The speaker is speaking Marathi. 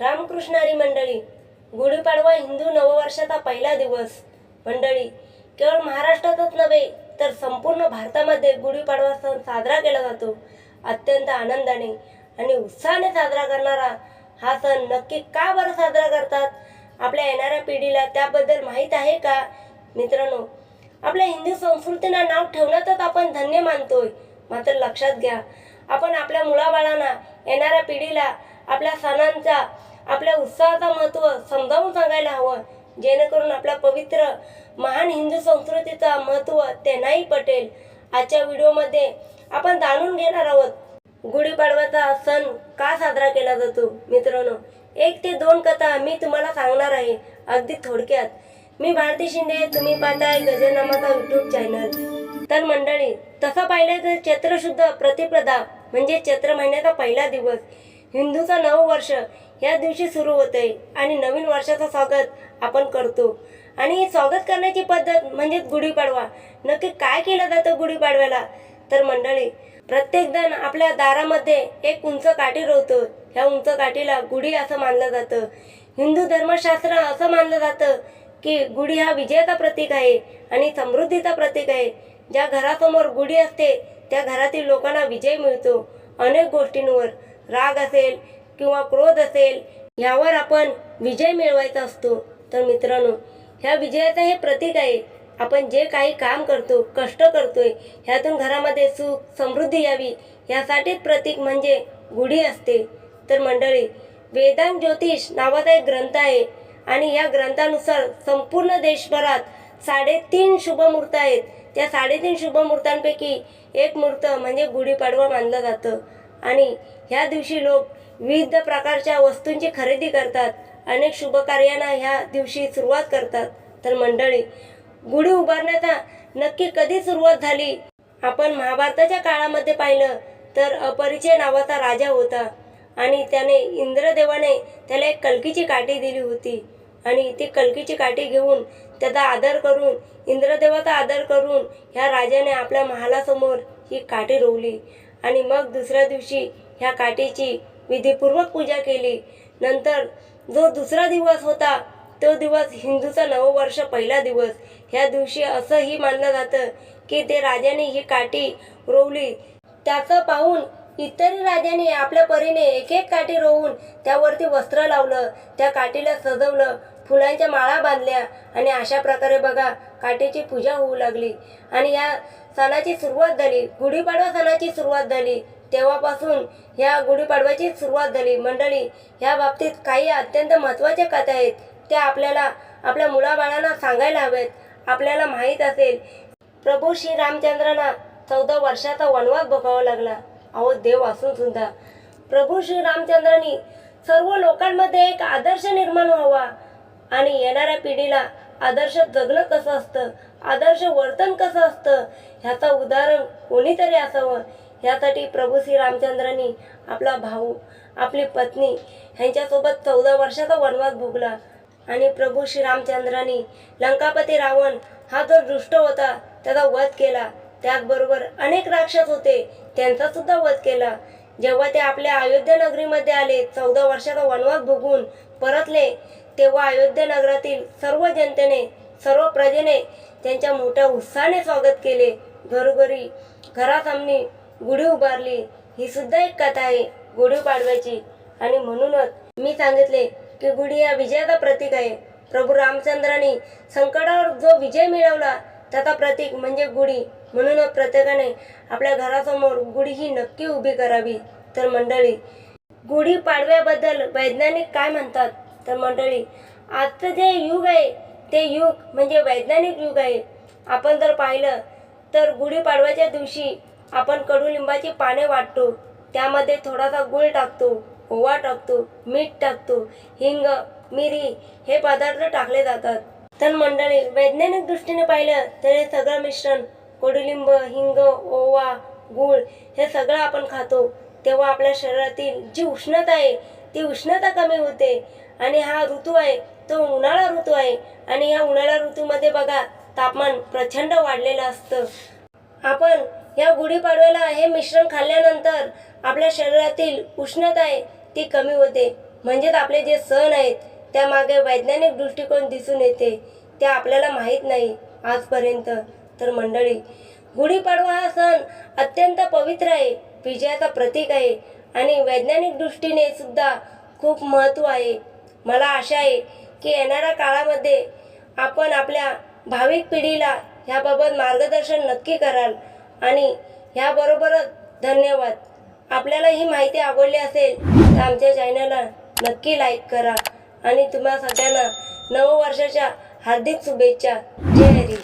रामकृष्णारी मंडळी गुढीपाडवा हिंदू नववर्षाचा पहिला दिवस. मंडळी केवळ महाराष्ट्रातच नव्हे तर संपूर्ण भारतामध्ये गुढीपाडवा सण साजरा केला जातो. अत्यंत आनंदाने आणि उत्साहाने साजरा करणारा हा सण नक्की का बरं साजरा करतात? आपल्या येणाऱ्या पिढीला त्याबद्दल माहीत आहे का? मित्रांनो आपल्या हिंदू संस्कृतीला नाव ठेवण्यातच आपण धन्य मानतोय. मात्र लक्षात घ्या आपण आपल्या मुलाबाळांना येणाऱ्या पिढीला आपल्या सणांचा आपल्या उत्साहाचं महत्त्व समजावून सांगायला हवं. जेणेकरून आपल्या पवित्र महान हिंदू संस्कृतीचा महत्त्व त्यांनाही पटेल आजच्या व्हिडिओमध्ये आपण जाणून घेणार आहोत. गुढीपाडव्याचा सण का साजरा केला जातो? मित्रांनो एक ते दोन कथा मी तुम्हाला सांगणार आहे अगदी थोडक्यात. मी भारती शिंदे तुम्ही पाहताय गजनामाचा यूट्यूब चॅनल तर मंडळी तसं पाहिलं तर चैत्रशुद्ध प्रतिप्रदा म्हणजे चैत्र महिन्याचा पहिला दिवस. हिंदूचं नवं वर्ष या दिवशी सुरू होते आणि नवीन वर्षाचं स्वागत आपण करतो. आणि स्वागत करण्याची पद्धत म्हणजेच गुढीपाडवा. नक्की काय केलं जातं गुढीपाडव्याला? तर मंडळी प्रत्येकजण आपल्या दारामध्ये एक उंच काठी रोवतो. ह्या उंच काठीला गुढी असं मानलं जातं. हिंदू धर्मशास्त्र असं मानलं जातं की गुढी हा विजयाचा प्रतीक आहे आणि समृद्धीचा प्रतीक आहे. ज्या घरासमोर गुढी असते त्या घरातील लोकांना विजय मिळतो अनेक गोष्टींवर. राग असेल किंवा क्रोध असेल यावर आपण विजय मिळवायचा असतो. तर मित्रांनो ह्या विजयाचं हे प्रतीक आहे. आपण जे काही काम करतो कष्ट करतोय ह्यातून घरामध्ये सुख समृद्धी यावी यासाठीच प्रतीक म्हणजे गुढी असते. तर मंडळी वेदांत ज्योतिष नावाचा एक ग्रंथ आहे आणि या ग्रंथानुसार संपूर्ण देशभरात साडेतीन शुभमुहूर्त आहेत. त्या साडेतीन शुभमुहूर्तांपैकी एक मुहूर्त म्हणजे गुढीपाडवा मानलं जातं. आणि ह्या दिवशी लोक विविध प्रकारच्या वस्तूंची खरेदी करतात. अनेक शुभकार्यांना ह्या दिवशी सुरुवात करतात. तर मंडळी गुढी उभारण्याचा नक्की कधी सुरुवात झाली? आपण महाभारताच्या काळामध्ये पाहिलं तर अपरिचय नावाचा राजा होता आणि त्याने इंद्रदेवाने त्याला एक कलकीची काठी दिली होती. आणि ती कलकीची काठी घेऊन त्याचा आदर करून इंद्रदेवाचा आदर करून ह्या राजाने आपल्या महालासमोर ही काठी रोवली. आणि मग दुसऱ्या दिवशी ह्या काठीची विधीपूर्वक पूजा केली. नंतर जो दुसरा दिवस होता तो दिवस हिंदूचा नववर्ष पहिला दिवस. ह्या दिवशी असंही मानलं जातं की ते राजाने ही काठी रोवली. त्याचं पाहून इतरही राजांनी आपल्या परीने एक एक काठी रोवून त्यावरती वस्त्र लावलं. त्या काठीला सजवलं. फुलांच्या माळा बांधल्या आणि अशा प्रकारे बघा काठीची पूजा होऊ लागली. आणि या सणाची सुरुवात झाली. गुढीपाडवा सणाची सुरुवात झाली. तेव्हापासून ह्या गुढीपाडव्याची सुरुवात झाली. मंडळी ह्या बाबतीत काही अत्यंत महत्त्वाच्या कथा आहेत. त्या आपल्याला आपल्या मुलाबाळांना सांगायला हव्यात आपल्याला माहीत असेल प्रभू श्री रामचंद्रांना चौदा वर्षाचा वनवास भोगावा लागला. अहो देव असून सुद्धा. प्रभू श्री रामचंद्रांनी सर्व लोकांमध्ये एक आदर्श निर्माण व्हावा. आणि येणाऱ्या पिढीला आदर्श जगणं कसं असतं आदर्श वर्तन कसं असतं ह्याचं उदाहरण कोणीतरी असावं? ह्यासाठी प्रभू श्री रामचंद्रांनी आपला भाऊ आपली पत्नी ह्यांच्यासोबत चौदा वर्षाचा वनवास भोगला. आणि प्रभू श्री रामचंद्रांनी लंकापती रावण हा जो दुष्ट होता त्याचा वध केला. त्याचबरोबर अनेक राक्षस होते त्यांचा सुद्धा वध केला. जेव्हा ते आपल्या अयोध्या नगरीमध्ये आले चौदा वर्षाचा वनवास भोगून परतले तेव्हा अयोध्या नगरातील सर्व जनतेने सर्व प्रजेने त्यांच्या मोठ्या उत्साहाने स्वागत केले. घरोघरी घरासामनी गुढी उभारली. ही सुद्धा एक कथा आहे गुढीपाडव्याची आणि म्हणूनच मी सांगितले की गुढी हा विजयाचा प्रतीक आहे. प्रभू रामचंद्राने संकटावर जो विजय मिळवला त्याचा प्रतीक म्हणजे गुढी. म्हणूनच प्रत्येकाने आपल्या घरासमोर गुढी ही नक्की उभी करावी. तर मंडळी गुढी पाडव्याबद्दल वैज्ञानिक काय म्हणतात? तर मंडळी आजचं जे युग आहे ते युग म्हणजे वैज्ञानिक युग आहे. आपण जर पाहिलं तर गुढीपाडव्याच्या दिवशी आपण कडुलिंबाची पाने वाटतो. त्यामध्ये थोडासा गुळ टाकतो ओवा टाकतो मीठ टाकतो हिंग मिरी हे पदार्थ टाकले जातात. तर मंडळी वैज्ञानिक दृष्टीने पाहिलं तर हे सगळं मिश्रण कडुलिंब हिंग ओवा गूळ हे सगळं आपण खातो. तेव्हा आपल्या शरीरातील जी उष्णता आहे ती उष्णता कमी होते. आणि हा ऋतू आहे तो उन्हाळा ऋतू आहे. आणि ह्या उन्हाळा ऋतूमध्ये बघा तापमान प्रचंड वाढलेलं असतं. आपण या गुढीपाडव्याला हे मिश्रण खाल्ल्यानंतर आपल्या शरीरातील उष्णता आहे ती कमी होते. म्हणजेच आपले जे सण आहेत त्यामागे वैज्ञानिक दृष्टिकोन दिसून येते. ते आपल्याला माहीत नाही आजपर्यंत. तर मंडळी गुढीपाडवा हा सण अत्यंत पवित्र आहे विजयाचा प्रतीक आहे. आणि वैज्ञानिक दृष्टीने सुद्धा खूप महत्त्व आहे. मला आशा आहे की येणाऱ्या काळामध्ये आपण आपल्या भाविक पिढीला ह्याबाबत मार्गदर्शन नक्की कराल. आणि ह्याबरोबरच धन्यवाद. आपल्याला ही माहिती आवडली असेल तर आमच्या चॅनलला नक्की लाईक करा. आणि तुम्हा सगळ्यांना नववर्षाच्या हार्दिक शुभेच्छा. जय हरी